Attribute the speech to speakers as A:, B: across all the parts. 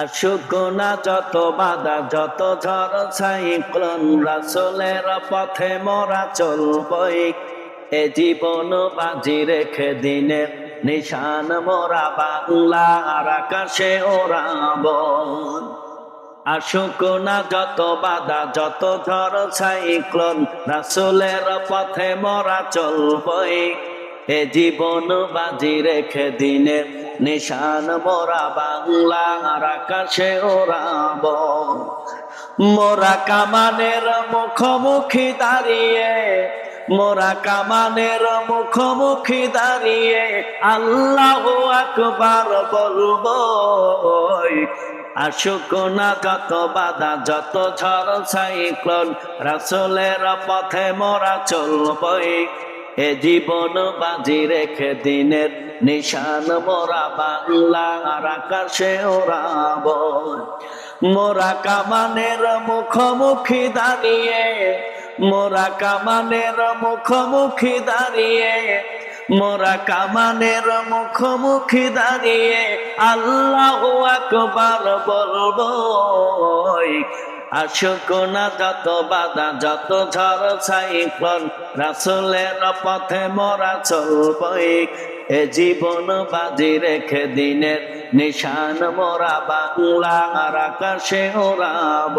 A: আসুক না যত বাধা, যত ঝড় সাইক্লোন রাসলের পথে মরা চলবই। এ জীবন বাজি রেখে দিনের নিশান মোরা বাংলা আর আকাশে ওরাব আসুক না যত বাধা, যত ঝড় সাইক্লোন রাসলের পথে মরা চলবই। এ জীবন বাজি রেখে দিনের নিশান মোরা বাংলা আর আকাশে ওরাব মোরা কামানের মুখোমুখি দাঁড়িয়ে, মোরা কামানের মুখোমুখি দাঁড়িয়ে আল্লাহ আকবার বলব আসুক না যত বাধা, যত ঝড়, সাইক্লোন, রাসলের পথে মোরা চলবই। এ জীবন বাজি রেখে দিনের নিশান, মোরা বাংলা আকাশে ওরাব মোরা কামানের মুখোমুখি দাঁড়িয়ে, মোরা কামানের মুখোমুখি দাঁড়িয়ে, মোরা কামানের মুখোমুখি দাঁড়িয়ে আল্লাহ আকবার বলব আসুক না যত বাধা, যত ঝড় সাইক্লোন রাসুলের পথে মোরা চলবই। এ জীবন বাজি রেখে দিনের নিশান মোরা আর আকাশে ওরাব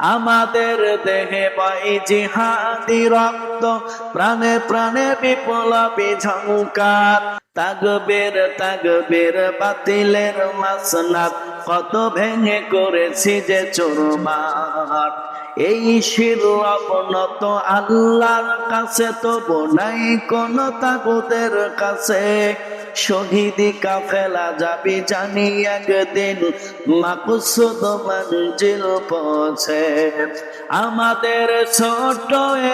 A: আমাদের দেহে পাই জিহাদি রক্ত, প্রাণে প্রাণে বিপ্লবী ঝঙ্কার তাগবের তাগবের বাতিলের মাসনাত কত ভেঙে করেছি যে চোরমার। এই শির অবনত আল্লাহর কাছে তো বোনাই কোন তাগুদের কাছে। শহীদি কাফেলা যাবি জানি একদিন মাকুসুদ মঞ্জিল পৌঁছে। আমাদের ছোট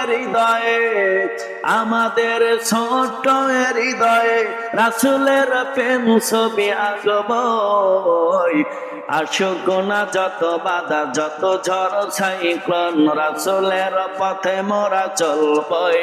A: হৃদয়ে, আমাদের ছোট হৃদয়ে রাসুলের প্রেম ছবি আঁকবই। আসুক না যত বাধা, যত ঝড়, সাইক্লোন, রাসুলের পথে মোরা চলবই।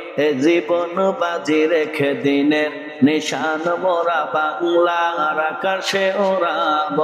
A: এ জীবন বাজি রেখে দিনের নিশান মোরা বাংলা আকাশে ওরাব